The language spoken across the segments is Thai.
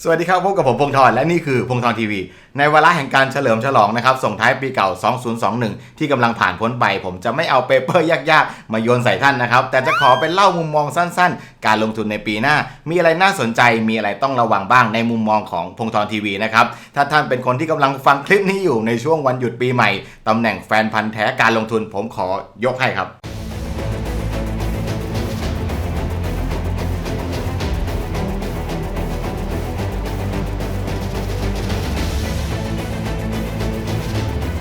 สวัสดีครับพบกับผมพงศ์ธรและนี่คือพงศ์ธรทีวี ในวาระแห่งการเฉลิมฉลองนะครับส่งท้ายปีเก่า 2021 ที่กำลังผ่านพ้นไป ผมจะไม่เอาเปเปอร์ยากๆ มาโยนใส่ท่านนะครับ แต่จะขอเป็นเล่ามุมมองสั้นๆ การลงทุนในปีหน้า มีอะไรน่าสนใจมีอะไรต้องระวังบ้างในมุมมองของพงศ์ธรทีวีนะครับถ้าท่านเป็นคนที่กำลังฟังคลิปนี้อยู่ในช่วงวันหยุดปีใหม่ตำแหน่งแฟนพันธ์แท้การลงทุนผมขอยกให้ครับ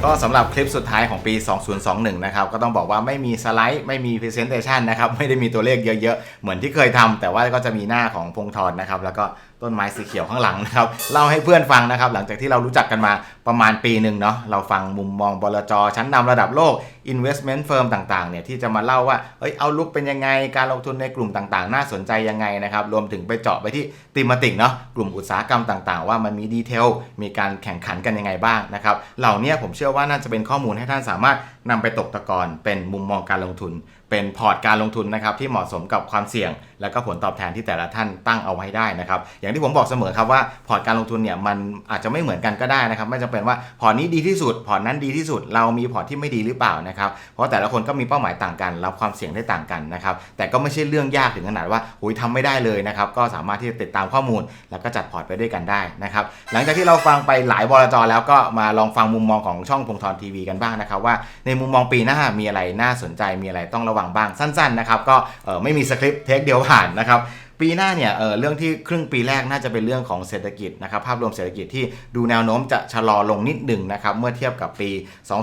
ก็สำหรับคลิปสุดท้ายของปี 2021 นะครับ ก็ต้องบอกว่าไม่มีสไลด์ ไม่มีพรีเซนเตชันนะครับ ไม่ได้มีตัวเลขเยอะๆ เหมือนที่เคยทำแต่ว่าก็จะมีหน้าของพงทรนะครับ แล้วก็ ต้นไม้สีเขียวข้างหลังนะครับเล่าให้เพื่อนฟังนะครับ หลังจากที่เรารู้จักกันมาประมาณปีหนึ่งเนาะเราฟังมุมมองบลจชั้นนำระดับโลก Investment Firm ต่างๆเนี่ยที่จะมาเล่าว่าเอ้ยเอาลุกเป็นยังไงการลงทุนในกลุ่มต่างๆ น่าสนใจยังไงนะครับรวมถึงไปเจาะไปที่ติมติกเนาะกลุ่มอุตสาหกรรมต่างๆ ว่ามันมีดีเทลมีการแข่งขันกันยังไงบ้างนะครับเหล่านี้ผมเชื่อว่าน่าจะเป็นข้อมูลให้ท่านสามารถนำไปตกตะกอนเป็นมุมมองการลงทุน เป็นพอร์ตการลงทุนนะครับที่เหมาะสมกับความเสี่ยง และก็ผลตอบแทนที่แต่ละท่านตั้งเอาไว้ได้นะครับอย่างที่ผมบอกเสมอครับว่าพอร์ตการลงทุนเนี่ยมันอาจจะไม่เหมือนกันก็ได้นะครับไม่จำเป็นว่าพอร์ตนี้ดีที่สุด พอร์ตนั้นดีที่สุด เรามีพอร์ตที่ไม่ดีหรือเปล่านะครับเพราะแต่ละคนก็มีเป้าหมายต่างกัน รับความเสี่ยงได้ต่างกันนะครับแต่ก็ไม่ใช่เรื่องยากถึงขนาดว่าหุยทำไม่ได้เลยนะครับก็สามารถที่จะติดตามข้อมูล แล้วก็จัดพอร์ตไปด้วยกันได้นะครับหลังจากที่เราฟังไปหลายบลจแล้วก็มาลองฟังมุมมองของช่องพงธรทีวีกันบ้างนะครับว่าในมุมมองปีหน้ามีอะไรน่าสนใจมีอะไรต้องระวังบ้างสั้นๆนะครับก็ไม่มีสคริปต์เทคเดียวผ่านนะครับ ปีหน้าเนี่ยเออเรื่องที่ครึ่งปีแรกน่าจะเป็นเรื่องของเศรษฐกิจนะครับภาพรวมเศรษฐกิจที่ดูแนวโน้มจะชะลอลงนิดหนึ่งนะครับเมื่อเทียบกับปี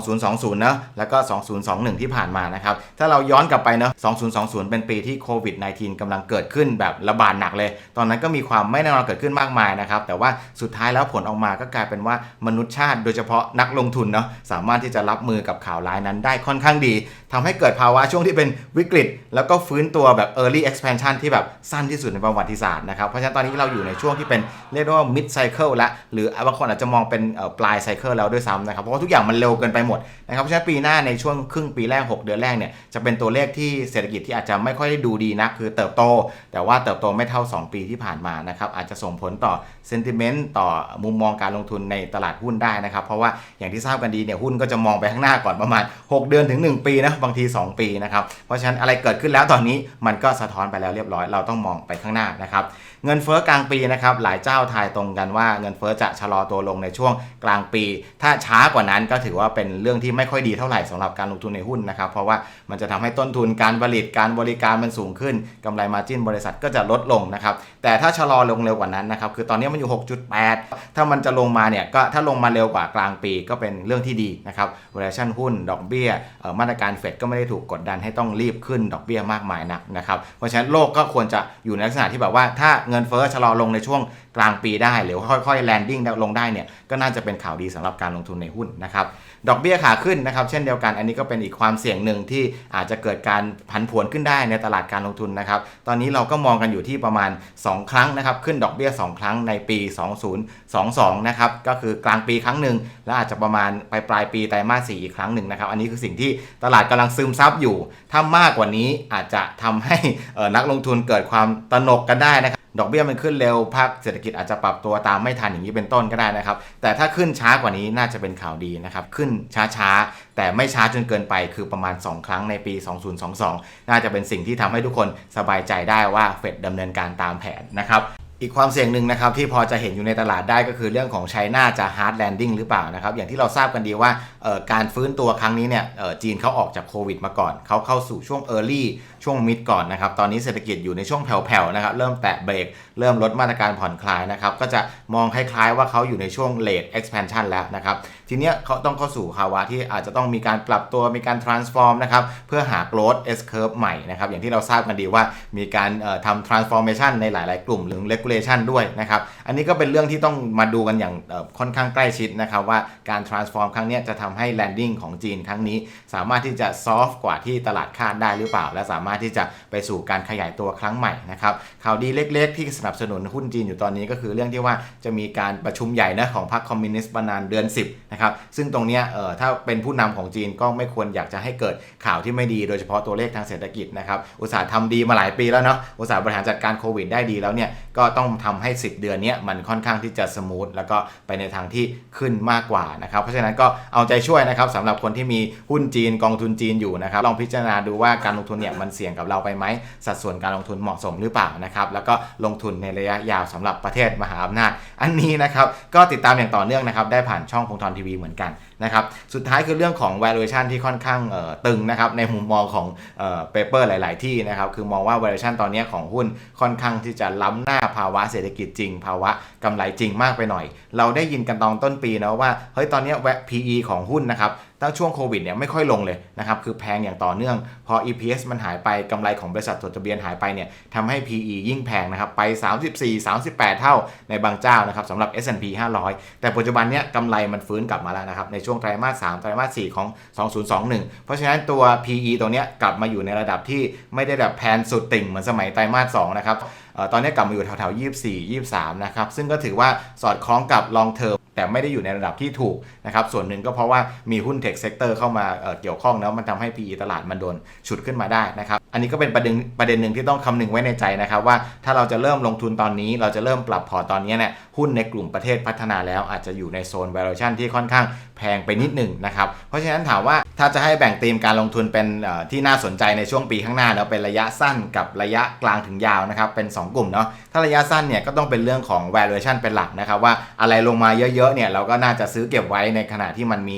2020นะแล้วก็ 2021 ที่ผ่านมานะครับถ้าเราย้อนกลับไปเนะ2020 เป็นปีที่โควิด -19 กำลังเกิดขึ้นแบบระบาดหนักเลย ตอนนั้นก็มีความไม่แน่นอนเกิดขึ้นมากมายนะครับแต่ว่าสุดท้ายแล้วผลออกมาก็กลายเป็นว่ามนุษยชาติ โดยเฉพาะนักลงทุนเนาะสามารถที่จะรับมือกับข่าวร้ายนั้นได้ค่อนข้างดีทำให้เกิดภาวะช่วงที่เป็นวิกฤต แล้วก็ฟื้นตัวแบบ early expansion ที่แบบสั้นที่สุดในประวัติศาสตร์นะครับ เพราะฉะนั้นตอนนี้เราอยู่ในช่วงที่เป็นเรียกว่า mid cycle ละหรือบางคนอาจจะมองเป็นปลาย cycle แล้วด้วยซ้ำนะครับ เพราะว่าทุกอย่างมันเร็วเกินไปหมดนะครับ เพราะฉะนั้นปีหน้าในช่วงครึ่งปีแรก 6 เดือนแรกเนี่ยจะเป็นตัวเลขที่เศรษฐกิจที่อาจจะไม่ค่อยได้ดูดีนักคือเติบโต แต่ว่าเติบโตไม่เท่า 2 ปีที่ผ่านมานะครับอาจจะส่งผลต่อ sentiment ต่อมุมมองการลงทุนในตลาดหุ้นได้นะครับ เพราะว่าอย่างที่ทราบกันดีเนี่ยหุ้นก็จะมองไปข้างหน้าก่อนประมาณ 6 เดือนถึง 1 ปีนะบางที 2 ปีนะครับเพราะฉะนั้นอะไรเกิดขึ้นแล้วตอนนี้มันก็สะท้อนไปแล้วเรียบร้อยเราต้องมองไปข้างหน้านะครับเงินเฟ้อกลางปีนะครับหลายเจ้าทายตรงกันว่าเงินเฟ้อจะชะลอตัวลงในช่วงกลางปี ถ้าช้ากว่านั้นก็ถือว่าเป็นเรื่องที่ไม่ค่อยดีเท่าไหร่สำหรับการลงทุนในหุ้นนะครับเพราะว่ามันจะทำให้ต้นทุนการผลิตการบริการมันสูงขึ้นกำไรมาจิ้นบริษัทก็จะลดลงนะครับแต่ถ้าชะลอลงเร็วกว่านั้นนะครับคือตอนนี้มันอยู่ 6.8 ถ้ามันจะลงมาเนี่ยก็ถ้าลงมาเร็วกว่ากลางปีก็เป็นเรื่องที่ดีนะครับ valuation หุ้น ดอกเบี้ยมาตรการเฟดก็ไม่ได้ถูกกดดันให้ต้องรีบขึ้นดอกเบี้ยมากมายนักนะครับเพราะฉะนั้นโลกก็ควรจะอยู่ในลักษณะที่แบบว่าถ้าเงินเฟ้อชะลอลงในช่วงกลางปีได้ หรือค่อยๆ landing ลงได้เนี่ยก็น่าจะเป็นข่าวดีสำหรับการลงทุนในหุ้นนะครับดอกเบี้ยขาขึ้นนะครับเช่นเดียวกันอันนี้ก็เป็นอีกความเสี่ยงหนึ่งที่อาจจะเกิดการผันผวนขึ้นได้ในตลาดการลงทุนนะครับตอนนี้เราก็มองกันอยู่ที่ประมาณ 2 ครั้งนะครับขึ้นดอกเบี้ย 2 ครั้งในปี 2022นะครับก็คือกลางปีครั้งหนึ่งและอาจจะประมาณปลายปลายปีไตรมาส4อีกครั้งหนึ่งนะครับอันนี้คือสิ่งที่ตลาดกำลังซึมซับอยู่ ถ้ามากกว่านี้อาจจะทำให้นักลงทุนเกิดความตระหนกกันได้นะครับ ดอกเบี้ยมันขึ้นเร็วภาคเศรษฐกิจอาจจะปรับตัวตามไม่ทันอย่างนี้เป็นต้นก็ได้นะครับ แต่ถ้าขึ้นช้ากว่านี้น่าจะเป็นข่าวดีนะครับ ขึ้นช้าๆ แต่ไม่ช้าจนเกินไปคือประมาณ 2 ครั้งในปี 2022 น่าจะเป็นสิ่งที่ทำให้ทุกคนสบายใจได้ว่าเฟดดำเนินการตามแผนนะครับ อีกความเสี่ยงหนึ่งนะครับที่พอจะเห็นอยู่ในตลาดได้ก็คือเรื่องของไชน่าจะฮาร์ดแลนดิ้งหรือเปล่านะครับอย่างที่เราทราบกันดีว่าการฟื้นตัวครั้งนี้เนี่ยจีนเขาออกจากโควิดมาก่อน เขาเข้าสู่ช่วง early ช่วงมิดก่อนนะครับตอนนี้เศรษฐกิจอยู่ในช่วงแผ่วๆนะครับเริ่มแตะเบรก เริ่มลดมาตรการผ่อนคลายนะครับก็จะมองคล้ายๆว่าเขาอยู่ในช่วง late expansion แล้วนะครับทีเนี้ยเขาต้องเข้าสู่ภาวะที่อาจจะต้องมีการปรับตัวมีการ transform นะครับเพื่อหา growth S curve ใหม่นะครับอย่างที่เราทราบกันดีว่ามีการทำ transformation ในหลายๆ กลุ่มหรือ regulation ด้วยนะครับอันนี้ก็เป็นเรื่องที่ต้องมาดูกันอย่างค่อนข้างใกล้ชิดนะครับว่าการ transform ครั้งนี้จะทำให้ landing ของจีนครั้งนี้ สามารถที่จะ soft กว่าที่ตลาดคาดได้หรือเปล่า และสามารถที่จะไปสู่การขยายตัวครั้งใหม่นะครับข่าวดีเล็ก ๆ ที่สนับนับสนุนหุ้นจีนอยู่ตอนนี้ก็คือเรื่องที่ว่าจะมีการประชุมใหญ่นะของพรรคคอมมิวนิสต์ประมาณเดือน 10นะครับซึ่งตรงนี้เอ่อถ้าเป็นผู้นำของจีนก็ไม่ควรอยากจะให้เกิดข่าวที่ไม่ดีโดยเฉพาะตัวเลขทางเศรษฐกิจนะครับอุตสาห์ทำดีมาหลายปีแล้วเนาะอุตสาห์บริหารจัดการโควิดได้ดีแล้วเนี่ยก็ต้องทำให้ 10 เดือนนี้มันค่อนข้างที่จะสมูทแล้วก็ไปในทางที่ขึ้นมากกว่านะครับเพราะฉะนั้นก็เอาใจช่วยนะครับสำหรับคนที่มีหุ้นจีนกองทุนจีนอยู่นะครับลองพิจารณาดูว่าการลงทุนเนี่ยมันเสี่ยงกับเราไปไหมสัดส่วนการลงทุนเหมาะสมหรือเปล่านะครับแล้วก็ลงทุนในระยะยาวสำหรับประเทศมหาอำนาจ อันนี้นะครับก็ติดตามอย่างต่อเนื่องนะครับได้ผ่านช่องพงทรทีวีเหมือนกันนะครับสุดท้ายคือเรื่องของ valuation ที่ค่อนข้างตึงนะครับในมุมมองของเอ่อ paper หลาย ๆ ที่นะครับคือมองว่า valuation ตอนนี้ของหุ้นค่อนข้างที่จะล้ำหน้าภาวะเศรษฐกิจจริง ภาวะกำไรจริงมากไปหน่อย เราได้ยินกันตอนต้นปีนะว่าเฮ้ยตอนนี้ PE ของหุ้นนะครับ ตั้งช่วงโควิดเนี่ยไม่ค่อยลงเลยนะครับคือแพงอย่างต่อเนื่อง พอ EPS มันหายไปกำไรของบริษัทจดทะเบียนหายไปเนี่ยทำให้ PE ยิ่งแพงนะครับไป 34 38 เท่าในบางเจ้านะครับสำหรับ S&P 500 แต่ปัจจุบันเนี้ยกำไรมันฟื้นกลับมาแล้วนะครับในช่วงไตรมาส3ไตรมาส4ของ 2021 เพราะฉะนั้นตัว PE ตัวเนี้ยกลับมาอยู่ในระดับที่ไม่ได้แบบแพนสุดติ่งเหมือนสมัยไตรมาส2นะครับตอนนี้กลับมาอยู่แถวๆ24 23นะครับซึ่งก็ถือว่าสอดคล้องกับ long term แต่ไม่ได้อยู่ในระดับที่ถูกนะครับส่วนหนึ่งก็เพราะว่ามีหุ้นเทคเซกเตอร์เข้ามาเเกี่ยวข้องแล้วมันทำให้ PE ตลาดมันโดนฉุดขึ้นมาได้นะครับอันนี้ก็เป็นประเด็นประเด็นหนึ่งที่ต้องคำนึงไว้ในใจนะครับว่าถ้าเราจะเริ่มลงทุนตอนนี้ เราจะเริ่มปรับพอร์ตตอนนี้เนี่ย หุ้นในกลุ่มประเทศพัฒนาแล้วอาจจะอยู่ในโซน valuation ที่ค่อนข้างแพงไปนิดหนึ่งนะครับ เพราะฉะนั้นถามว่าถ้าจะให้แบ่งธีมการลงทุนเป็นที่น่าสนใจในช่วงปีข้างหน้าเนาะเป็นระยะสั้นกับระยะกลางถึงยาวนะครับเป็น 2 กลุ่มเนาะถ้าระยะสั้นเนี่ยก็ต้องเป็นเรื่องของ valuation เป็นหลักนะครับว่าอะไรลงมาเยอะๆเนี่ยเราก็น่าจะซื้อเก็บไว้ในขณะที่มันมี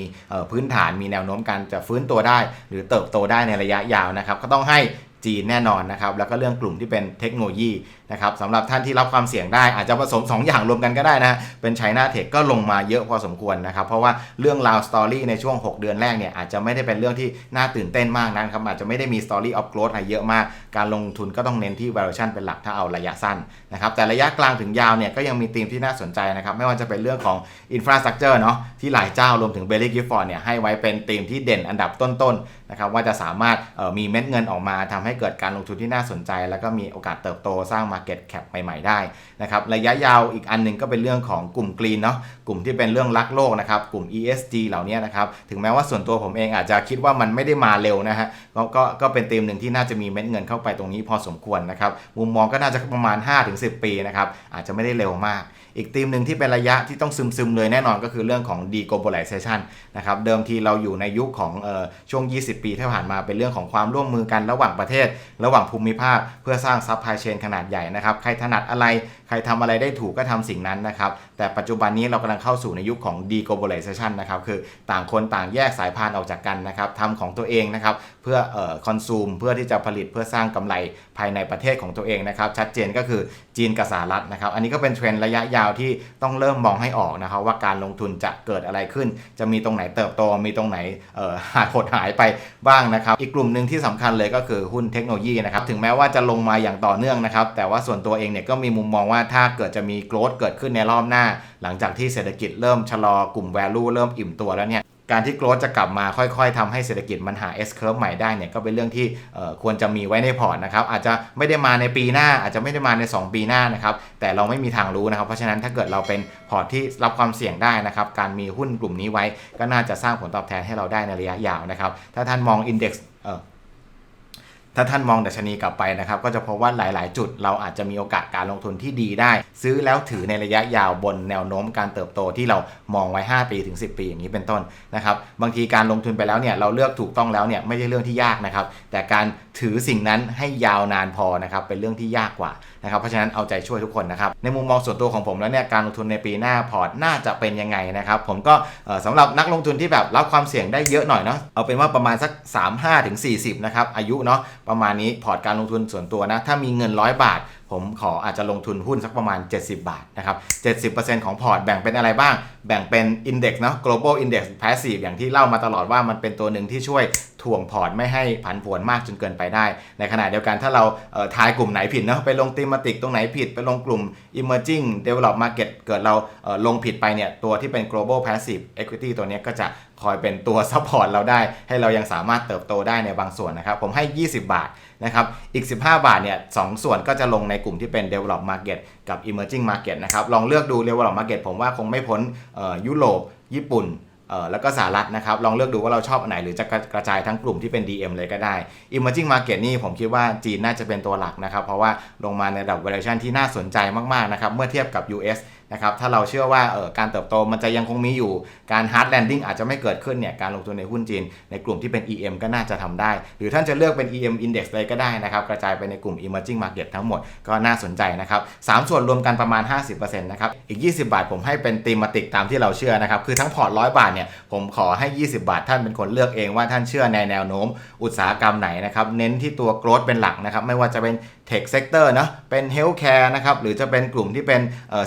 พื้นฐานมีแนวโน้มการจะฟื้นตัวได้ หรือเติบโตได้ในระยะยาวนะครับก็ต้องให้จีนแน่นอนนะครับแล้วก็เรื่องกลุ่มที่เป็นเทคโนโลยี นะครับสำหรับท่านที่รับความเสี่ยงได้อาจจะผสม 2 อย่างรวมกันก็ได้นะเป็นไชน่าเทคก็ลงมาเยอะพอสมควรนะครับ เพราะว่าเรื่องราวสตอรี่ในช่วง 6 เดือนแรกเนี่ยอาจจะไม่ได้เป็นเรื่องที่น่าตื่นเต้นมากนะครับอาจจะไม่ได้มีสตอรี่ออฟโกลด์อะไรเยอะมาก การลงทุนก็ต้องเน้นที่ valuation เป็นหลักถ้าเอาระยะสั้นนะครับแต่ระยะกลางถึงยาวเนี่ยก็ยังมีธีมที่น่าสนใจนะครับไม่ว่าจะเป็นเรื่องของ infrastructure เนาะที่หลายเจ้ารวมถึงเบลลี่กิฟฟอร์เนี่ยให้ไว้เป็นธีมที่เด่นอันดับต้นๆนะครับว่าจะสามารถมีเม็ดเงินออกมาทำให้เกิดการลงทุนที่น่าสนใจ แล้วก็มีโอกาสเติบโตสร้าง Market Cap ใหม่ ๆ ได้นะครับระยะยาวอีกอันหนึงก็เป็นเรื่องของกลุ่มกรีนเนาะกลุ่มที่เป็นเรื่องรักโลกนะครับกลุ่ม ESG เหล่านี้นะครับถึงแม้ว่าส่วนตัวผมเองอาจจะคิดว่ามันไม่ได้มาเร็วนะฮะกก็ก็เป็นธีมหนึ่งที่น่าจะมีเม็ดเงินเข้าไปตรงนี้พอสมควรนะครับมุมมองก็น่าจะประมาณ 5-10 ปีนะครับอาจจะไม่ได้เร็วมาก อีกธีมหนึ่งที่เป็นระยะที่ต้องซึมๆเลยแน่นอนก็คือเรื่องของ deglobalization นะครับเดิมทีเราอยู่ในยุคของออช่วง 20 ปีที่ผ่านมาเป็นเรื่องของความร่วมมือกันระหว่างประเทศ ระหว่างภูมิภาค เพื่อสร้างซัพพลายเชนขนาดใหญ่นะครับใครถนัดอะไรใครทำอะไรได้ถูกก็ทำสิ่งนั้นนะครับแต่ปัจจุบันนี้เรากำลังเข้าสู่ในยุคของ deglobalization นะครับคือต่างคนต่างแยกสายพานออกจากกันนะครับทำของตัวเองนะครับเพื่อคอนซูมเพื่อที่จะผลิตเพื่อสร้างกำไรายในประเทศของตัวเองนะครับ ชัดเจนก็คือจีนกับสหรัฐนะครับ อันนี้ก็เป็นเทรนด์ระยะยาวที่ต้องเริ่มมองให้ออกนะครับว่าการลงทุนจะเกิดอะไรขึ้น จะมีตรงไหนเติบโตมีตรงไหนหายหดหายไปบ้างนะครับ อีกกลุ่มหนึ่งที่สำคัญเลยก็คือหุ้นเทคโนโลยีนะครับถึงแม้ว่าจะลงมาอย่างต่อเนื่องนะครับแต่ว่าส่วนตัวเองเนี่ยก็มีมุมมองว่าถ้าเกิดจะมีโกรดเกิดขึ้นในรอบหน้า หลังจากที่เศรษฐกิจเริ่มชะลอกลุ่ม value เริ่มอิ่มตัวแล้วเนี่ย การที่โกลดจะกลับมาค่อยๆทำให้เศรษฐกิจมันหา S curve ใหม่ได้เนี่ยก็เป็นเรื่องที่ควรจะมีไว้ในพอร์ตนะครับอาจจะไม่ได้มาในปีหน้าอาจจะไม่ได้มาใน 2 ปีหน้านะครับแต่เราไม่มีทางรู้นะครับ เพราะฉะนั้นถ้าเกิดเราเป็นพอร์ตที่รับความเสี่ยงได้นะครับการมีหุ้นกลุ่มนี้ไว้ก็น่าจะสร้างผลตอบแทนให้เราได้ในระยะยาวนะครับถ้าท่านมองอินเด็กซ์ ถ้าท่านมองดัชนีกลับไปนะครับ ก็จะพบว่าหลาย ๆ จุดเราอาจจะมีโอกาสการลงทุนที่ดีได้ ซื้อแล้วถือในระยะยาวบนแนวโน้มการเติบโตที่เรามองไว้ 5 ปีถึง 10 ปีอย่างนี้เป็นต้นนะครับบางทีการลงทุนไปแล้วเนี่ยเราเลือกถูกต้องแล้วเนี่ยไม่ใช่เรื่องที่ยากนะครับแต่การถือสิ่งนั้นให้ยาวนานพอนะครับเป็นเรื่องที่ยากกว่านะครับเพราะฉะนั้นเอาใจช่วยทุกคนนะครับในมุมมองส่วนตัวของผมแล้วเนี่ยการลงทุนในปีหน้าพอร์ตน่าจะเป็นยังไงนะครับผมก็สำหรับนักลงทุนที่แบบรับความเสี่ยงได้เยอะหน่อยเนาะเอาเป็นว่าประมาณสัก 35ถึง40นะครับอายุเนาะประมาณนี้พอร์ตการลงทุนส่วนตัวนะ ถ้ามีเงิน 100 บาท ผมขออาจจะลงทุนหุ้นสักประมาณ 70 บาทนะครับ 70%ของพอร์ตแบ่งเป็นอะไรบ้าง แบ่งเป็น Index เนาะ global index passive อย่างที่เล่ามาตลอดว่ามันเป็นตัวหนึ่งที่ช่วยถ่วงพอร์ตไม่ให้ผันผวนมากจนเกินไปได้ ในขณะเดียวกันถ้าเราเทายกลุ่มไหนผิดเนาะไปลงตีมติกตรงไหนผิด ไปลงกลุ่ม emerging develop market เกิดเราลงผิดไปเนี่ยตัวที่เป็น global passive equity ตัวนี้ก็จะ คอยเป็นตัวซัพพอร์ตเราได้ ให้เรายังสามารถเติบโตได้ในบางส่วนนะครับ ผมให้ 20 บาทนะครับ อีก 15 บาทเนี่ยสองส่วนก็จะลงในกลุ่มที่เป็น develop market กับ emerging market นะครับ ลองเลือกดู develop market ผมว่าคงไม่พ้นยุโรปญี่ปุ่นแล้วก็สหรัฐนะครับ ลองเลือกดูว่าเราชอบอันไหน หรือจะกระกระจายทั้งกลุ่มที่เป็น DM เลยก็ได้ emerging market นี่ผมคิดว่าจีนน่าจะเป็นตัวหลักนะครับ เพราะว่าลงมาในระดับ valuation ที่น่าสนใจมาก ๆ นะครับ เมื่อเทียบกับ US นะครับถ้าเราเชื่อว่าเออการเติบโตมันจะยังคงมีอยู่ การ hard landing อาจจะไม่เกิดขึ้นเนี่ยการลงทุนในหุ้นจีน ในกลุ่มที่เป็น EM ก็น่าจะทำได้ หรือท่านจะเลือกเป็น EM index เลยก็ได้นะครับกระจายไปในกลุ่ม emerging market ทั้งหมดก็น่าสนใจนะครับสามส่วนรวมกันประมาณ 50%นะครับอีก 20 บาทผมให้เป็นตีมติกตามที่เราเชื่อนะครับคือทั้งพอร์ตร้อยบาทเนี่ยผมขอให้ 20 บาท ท่านเป็นคนเลือกเองว่าท่านเชื่อในแนวโน้ม อุตสาหกรรมไหนนะครับเน้นที่ตัว growth เป็นหลักนะครับไม่ว่าจะเป็น tech sector นะเป็น healthcare นะครับหรือจะเป็นกลุ่มที่เป็น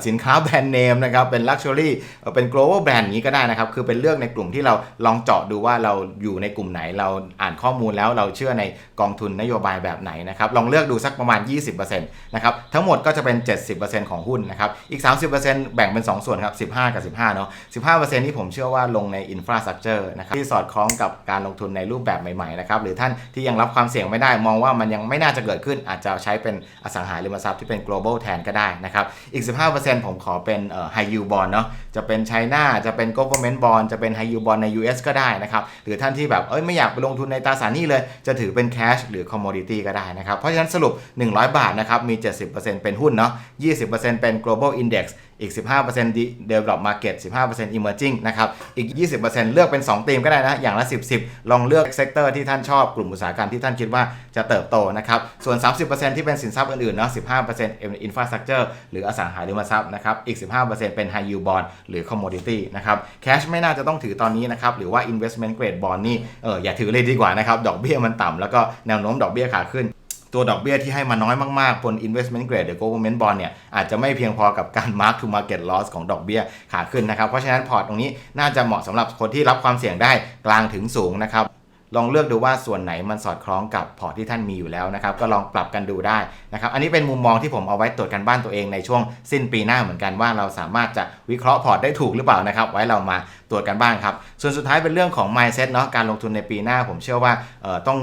สินค้าแบรนด์เนมนะครับเป็น luxury เอ่เป็น global brand อย่างนี้ก็ได้นะครับ คือเป็นเลือกในกลุ่มที่เราลองเจาะดูว่าเราอยู่ในกลุ่มไหนเราอ่านข้อมูลแล้วเราเชื่อในกองทุนนโยบายแบบไหนนะครับลองเลือกดูสักประมาณ 20%นะครับทั้งหมดก็จะเป็น 70%ของหุ้นนะครับอีก 30%แบ่งเป็น 2 ส่วนครับ 15 กับ 15เนาะ15%นี่ผมเชื่อว่าลงใน infrastructure นะครับที่สอดคล้องกับการลงทุนในรูปแบบใหม่ๆนะครับหรือท่านที่ยังรับความเสี่ยงไม่ได้มองว่ามันยังไม่น่าจะเกิดขึ้นอาจจะใช้เป็นอสังหาริมทรัพย์ที่เป็น global แทนก็ได้นะครับอีก 15%ผมขอเป็น high yield bond เนาะจะเป็น China จะเป็น government bond จะเป็น high yield bond ใน US ก็ได้นะครับหรือท่านที่แบบเอ้ยไม่อยากไปลงทุนในตราสารหนี้เลย จะถือเป็น cash หรือ commodity ก็ได้นะครับเพราะฉะนั้นสรุป 100 บาทนะครับมี 70%เป็นหุ้นเนาะ20%เป็น global index อีก 15% develop market 15% emerging นะครับ อีก 20%เลือกเป็น 2 ธีมก็ได้นะ อย่างละ 10 10 ลองเลือกเซกเตอร์ที่ท่านชอบกลุ่มอุตสาหกรรมที่ท่านคิดว่าจะเติบโตนะครับ ส่วน 30%ที่เป็นสินทรัพย์อื่นๆเนาะ15% infrastructure หรืออสังหาริมทรัพย์นะครับ อีก 15%เป็น high yield bond หรือ commodity นะครับ cash ไม่น่าจะต้องถือตอนนี้นะครับ หรือว่า investment grade bond นี่ เอออย่าถือเลยดีกว่านะครับ ดอกเบี้ยมันต่ำแล้วก็แนวโน้มดอกเบี้ยขาขึ้น ตัวดอกเบี้ยที่ให้มาน้อยมากๆบน investment grade หรือ government bond เนี่ยอาจจะไม่เพียงพอกับการ mark to market loss ของดอกเบี้ยขาขึ้นนะครับ เพราะฉะนั้นพอร์ตตรงนี้น่าจะเหมาะสำหรับคนที่รับความเสี่ยงได้กลางถึงสูงนะครับลองเลือกดูว่าส่วนไหนมันสอดคล้องกับพอร์ตที่ท่านมีอยู่แล้วนะครับ ก็ลองปรับกันดูได้นะครับ อันนี้เป็นมุมมองที่ผมเอาไว้ตรวจกันบ้านตัวเองในช่วงสิ้นปีหน้าเหมือนกันว่าเราสามารถจะวิเคราะห์พอร์ตได้ถูกหรือเปล่านะครับ ไว้เรามาตรวจกันบ้างครับ ส่วนสุดท้ายเป็นเรื่องของ mindset เนาะการลงทุนในปีหน้าผมเชื่อว่าต้อง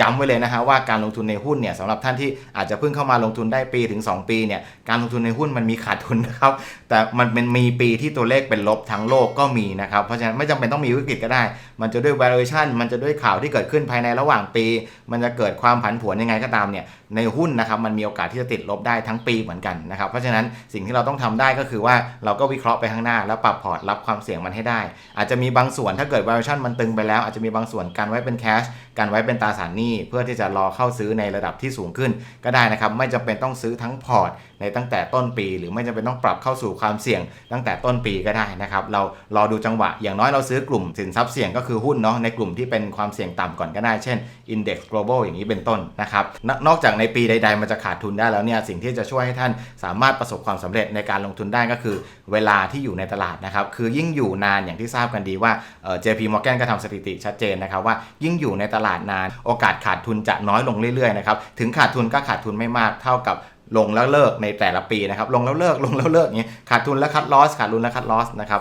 ย้ำไว้เลยนะฮะว่าการลงทุนในหุ้นเนี่ยสำหรับท่านที่อาจจะเพิ่งเข้ามาลงทุนได้ปีถึง 2 ปีเนี่ยการลงทุนในหุ้นมันมีขาดทุนนะครับ แต่มันเป็นมีปีที่ตัวเลขเป็นลบทั้งโลกก็มีนะครับ เพราะฉะนั้นไม่จำเป็นต้องมีวิกฤตก็ได้ มันจะด้วย valuation มันจะด้วยข่าวที่เกิดขึ้นภายในระหว่างปี มันจะเกิดความผันผวนยังไงก็ตามเนี่ยในหุ้นนะครับมันมีโอกาสที่จะติดลบได้ทั้งปีเหมือนกันนะครับเพราะฉะนั้นสิ่งที่เราต้องทำได้ก็คือว่าเราก็วิเคราะห์ไปข้างหน้า แล้วปรับพอร์ตรับความเสี่ยงมันให้ได้ อาจจะมีบางส่วนถ้าเกิด valuation มันตึงไปแล้ว อาจจะมีบางส่วนกันไว้เป็น cash กันไว้เป็นตราสารหนี้เพื่อที่จะรอเข้าซื้อในระดับที่สูงขึ้นก็ได้นะครับไม่จำเป็นต้องซื้อทั้งพอร์ตในตั้งแต่ต้นปี หรือไม่จำเป็นต้องปรับเข้าสู่ความเสี่ยงตั้งแต่ต้นปีก็ได้นะครับเรารอดูจังหวะ อย่างน้อยเราซื้อกลุ่มสินทรัพย์เสี่ยงก็คือหุ้นเนาะในกลุ่มที่เป็นความเสี่ยงต่ำก่อนก็ได้เช่น Index Global อย่างนี้เป็นต้นนะครับนนอกจากในปีใด ๆ มันจะขาดทุนได้แล้วเนี่ยสิ่งที่จะช่วยให้ท่านสามารถประสบความสำเร็จในการลงทุนได้ก็คือ เวลาที่อยู่ในตลาดนะครับคือยิ่งอยู่นานอย่างที่ทราบกันดีว่าเอ่อ JP Morgan ก็ทำสถิติชัดเจนนะครับว่ายิ่งอยู่ในตลาดนานโอกาสขาดทุนจะน้อยลงเรื่อยๆนะครับถึงขาดทุนก็ขาดทุนไม่มากเท่ากับ ลงแล้วเลิกในแต่ละปีนะครับลงแล้วเลิกลงแล้วเลิกอย่างเงี้ยขาดทุนแล้วคัดลอสขาดทุนแล้วคัดลอสนะครับ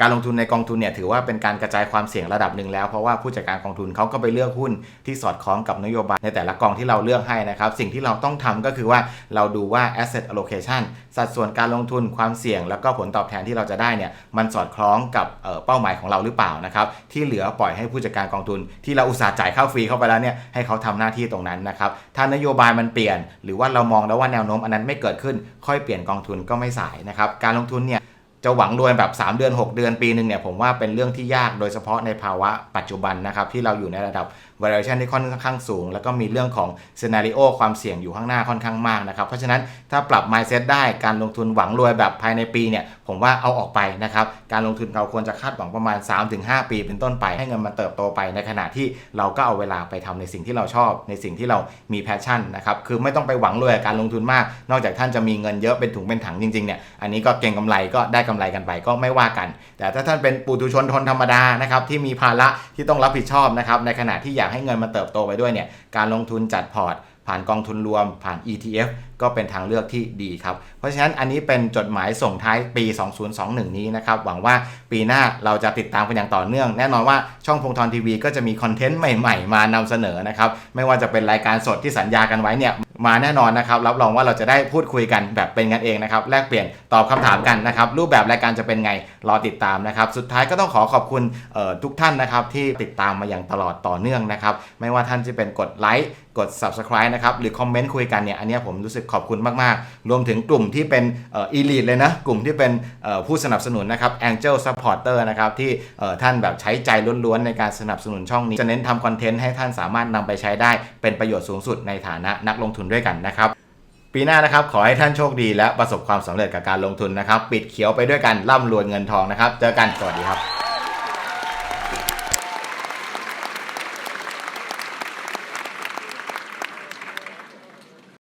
การลงทุนในกองทุนเนี่ยถือว่าเป็นการกระจายความเสี่ยงระดับหนึ่งแล้ว เพราะว่าผู้จัดการกองทุนเขาก็ไปเลือกหุ้นที่สอดคล้องกับนโยบายในแต่ละกองที่เราเลือกให้นะครับ สิ่งที่เราต้องทำก็คือว่าเราดูว่า asset allocation สัดส่วนการลงทุนความเสี่ยง แล้วก็ผลตอบแทนที่เราจะได้เนี่ยมันสอดคล้องกับเเป้าหมายของเราหรือเปล่านะครับที่เหลือปล่อยให้ผู้จัดการกองทุน ที่เราอุตส่าห์จ่ายค่าฟรีเข้าไปแล้วเนี่ยให้เขาทำหน้าที่ตรงนั้นนะครับถ้านโยบายมันเปลี่ยน หรือว่าเรามองแล้วว่าแนวโน้มอันนั้นไม่เกิดขึ้น ค่อยเปลี่ยนกองทุนก็ไม่สายนะครับการลงทุนเนี่ย จะหวังรวยแบบ 3 เดือน 6 เดือนปีหนึ่งเนี่ยผมว่าเป็นเรื่องที่ยากโดยเฉพาะในภาวะปัจจุบันนะครับที่เราอยู่ในระดับ valuation ที่ค่อนข้างสูง แล้วก็มีเรื่องของ scenario ความเสี่ยงอยู่ข้างหน้าค่อนข้างมากนะครับ เพราะฉะนั้นถ้าปรับ mindset ได้การลงทุนหวังรวยแบบภายในปีเนี่ยผมว่าเอาออกไปนะครับการลงทุนเราควรจะคาดหวังประมาณ 3-5 ปีเป็นต้นไปให้เงินมันเติบโตไปในขณะที่เราก็เอาเวลาไปทำในสิ่งที่เราชอบ ในสิ่งที่เรามี passion นะครับคือไม่ต้องไปหวังรวยการลงทุนมาก นอกจากท่านจะมีเงินเยอะเป็นถุงเป็นถังจริงๆเนี่ยอันนี้ก็เก่งกำไรก็ได้กำไรกันไปก็ไม่ว่ากัน แต่ถ้าท่านเป็นปุถุชนทนธรรมดานะครับที่มีภาระที่ต้องรับผิดชอบนะครับในขณะที่อยากให้เงินมาเติบโตไปด้วยเนี่ยการลงทุนจัดพอร์ต ผ่านกองทุนรวมผ่าน ETF ก็เป็นทางเลือกที่ดีครับ เพราะฉะนั้นอันนี้เป็นจดหมายส่งท้ายปี 2021 นี้นะครับ หวังว่าปีหน้าเราจะติดตามกันอย่างต่อเนื่อง แน่นอนว่าช่องพงทรทีวีก็จะมีคอนเทนต์ใหม่ ๆ มานำเสนอนะครับ ไม่ว่าจะเป็นรายการสดที่สัญญากันไว้เนี่ย มาแน่นอนนะครับรับรองว่าเราจะได้พูดคุยกันแบบเป็นกันเองนะครับแลกเปลี่ยนตอบคำถามกันนะครับรูปแบบรายการจะเป็นไงรอติดตามนะครับสุดท้ายก็ต้องขอขอบคุณทุกท่านนะครับที่ติดตามมาอย่างตลอดต่อเนื่องนะครับไม่ว่าท่านจะเป็นกดไลค์ กด subscribe นะครับ หรือคอมเมนต์คุยกันเนี่ยอันนี้ผมรู้สึกขอบคุณมากๆ รวมถึงกลุ่มที่เป็นเอ่อ elite เลยนะ กลุ่มที่เป็นเอ่อผู้สนับสนุนนะครับ angel supporter นะครับ ที่เอ่อท่านแบบใช้ใจล้วนๆ ในการสนับสนุนช่องนี้ จะเน้นทำคอนเทนต์ให้ท่านสามารถนำไปใช้ได้เป็นประโยชน์สูงสุดในฐานะนักลงทุนด้วยกันนะครับปีหน้านะครับขอให้ท่านโชคดีและประสบความสำเร็จกับการลงทุนนะครับ ปิดเขียวไปด้วยกันร่ำรวยเงินทองนะครับ เจอกันสวัสดีครับ